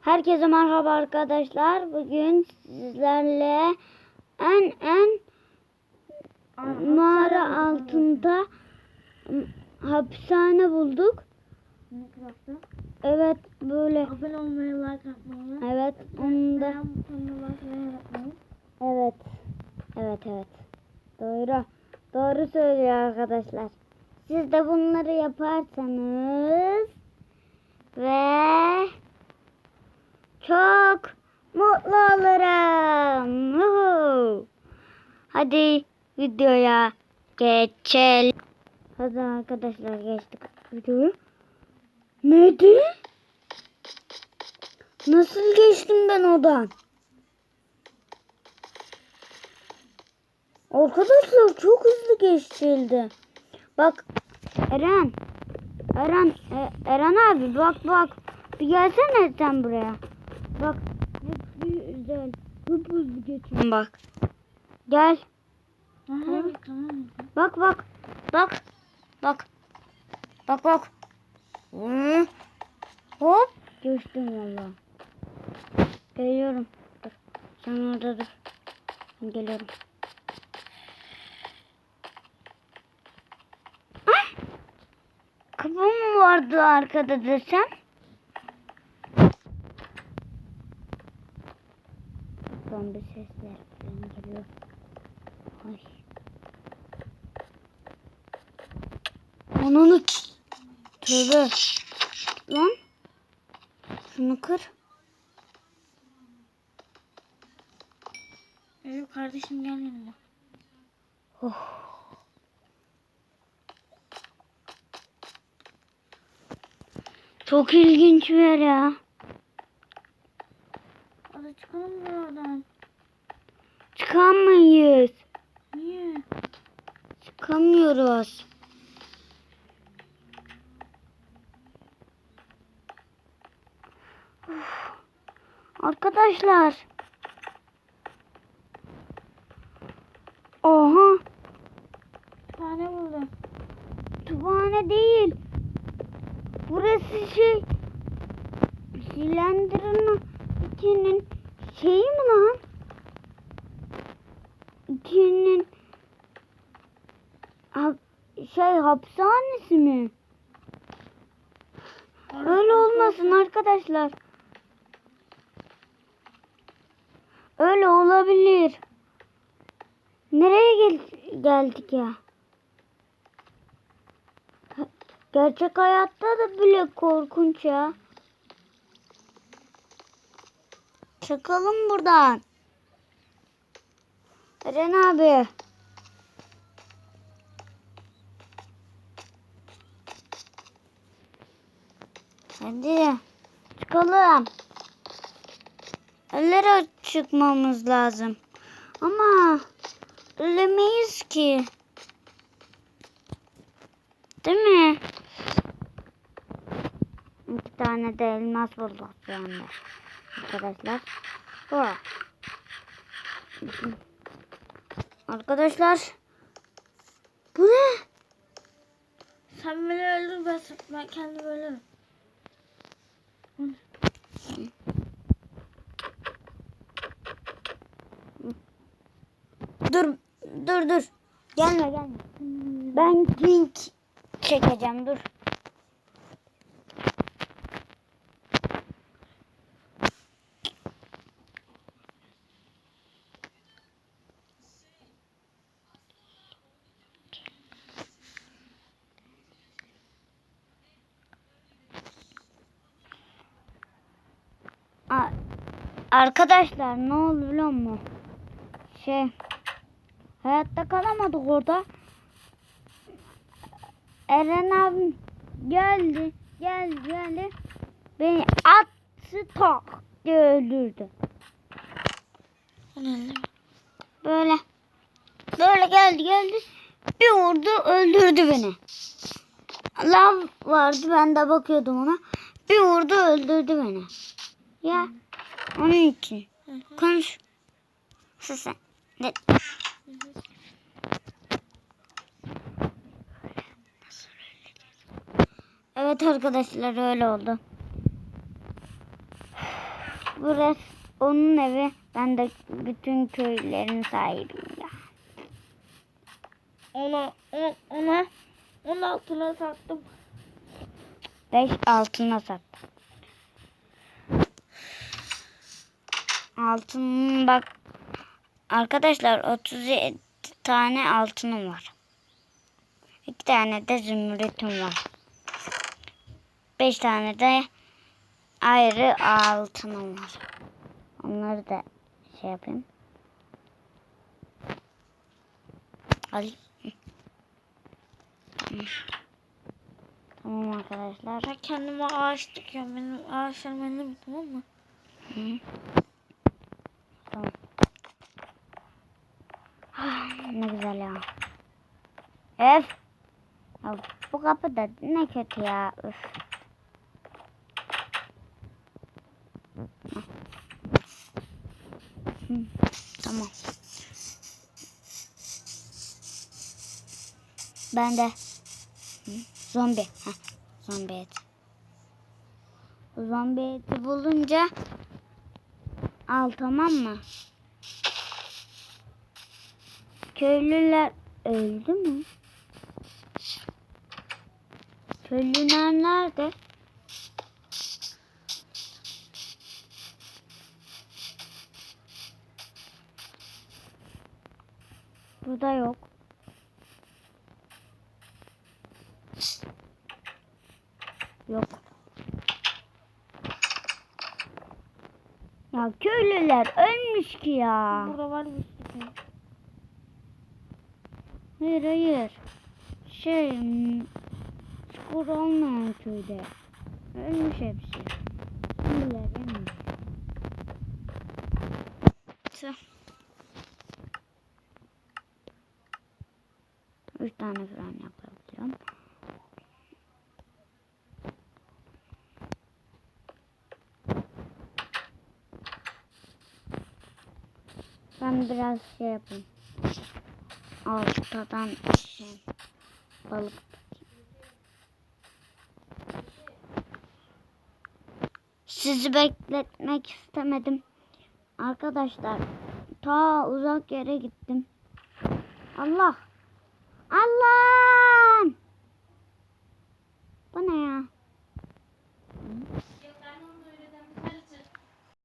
Herkese merhaba arkadaşlar. Bugün sizlerle en en mağara altında hapishane bulduk. Evet böyle. Abone olmayı, like atmayı. Evet onu da. Evet. Evet evet. Doğru. Doğru söylüyor arkadaşlar. Siz de bunları yaparsanız ve çok mutlu olurum. Hadi videoya geçelim. Hadi arkadaşlar geçtik videoyu. Neydi? Nasıl geçtim ben odan? Arkadaşlar çok hızlı geçildi. Bak Eren. Eren, E- Eren abi bak bak. Bir gelsene sen buraya. Bak ne güzel. Hıp hızlı geçiyorum bak. Gel. Aha, tamam. Bak bak. Bak. Bak. Bak bak. Hı. Hop. Geçtim valla. Geliyorum. Dur. Sen orada dur. Ben Geliyorum. Kapı mı vardı arkada desem? Zombi sesler falan geliyor. Ay. Ananı Tövbe. Lan. Şunu kır. Eyüp kardeşim gel yanıma. Çok ilginç bir yer ya. Çıkalım buradan. Çıkamayız. Niye? Çıkamıyoruz. Uf. Arkadaşlar. Oha. Tane buldum. Kütüphane değil. Burası şey. Silendir'in ikinin şeyi mi lan? İkinin ha, şey hapishanesi mi? Öyle olmasın arkadaşlar. Öyle olabilir. Nereye gel geldik ya? Gerçek hayatta da bile korkunç ya. Çıkalım buradan. Eren abi. Hadi çıkalım. Ellere çıkmamız lazım. Ama ölemeyiz ki. Değil mi? İki tane de elmas bulduk şu anda. Arkadaşlar. Bu. Arkadaşlar. Bu ne? Sen beni öldür ben, ben kendimi ölürüm. Dur dur dur. Gelme gelme. Ben link çekeceğim dur. Arkadaşlar ne oldu biliyor musun? Şey hayatta kalamadık orada. Eren abim geldi geldi geldi beni attı tak diye öldürdü. Böyle böyle geldi geldi bir vurdu öldürdü beni. Lav vardı ben de bakıyordum ona. Bir vurdu öldürdü beni. Ya onun için. Konuş. Sus sen. Ne? Evet arkadaşlar öyle oldu. burası onun evi. Ben de bütün köylerin sahibiyim ya. Ona, ona, ona, onun altına sattım. Beş altına sattım. Altın bak arkadaşlar 37 tane altınım var. İki tane de zümrütüm var. Beş tane de ayrı altınım var. Onları da şey yapayım. Alayım. Tamam arkadaşlar. Ben kendime ağaç dikiyorum. Benim ağaçlarım benim tamam mı? Hı. Tamam. Ah, ne güzel ya. Öf. Ya bu kapı da ne kötü ya. Öf. Tamam. Ben de Hı, zombi. Heh, zombi eti. Zombi eti bulunca al tamam mı? Köylüler öldü mü? Köylüler nerede? Burada yok. Yok. Ya köylüler ölmüş ki ya. Burada var bir sürü. Hayır hayır. Şey skor olmayan köyde. Ölmüş hepsi. Ölmüş. Tüh. Üç tane falan yapabiliyorum. Ben biraz şey yapayım. Ortadan şey balık. Sizi bekletmek istemedim. Arkadaşlar ta uzak yere gittim. Allah! Allah! Bu ne ya?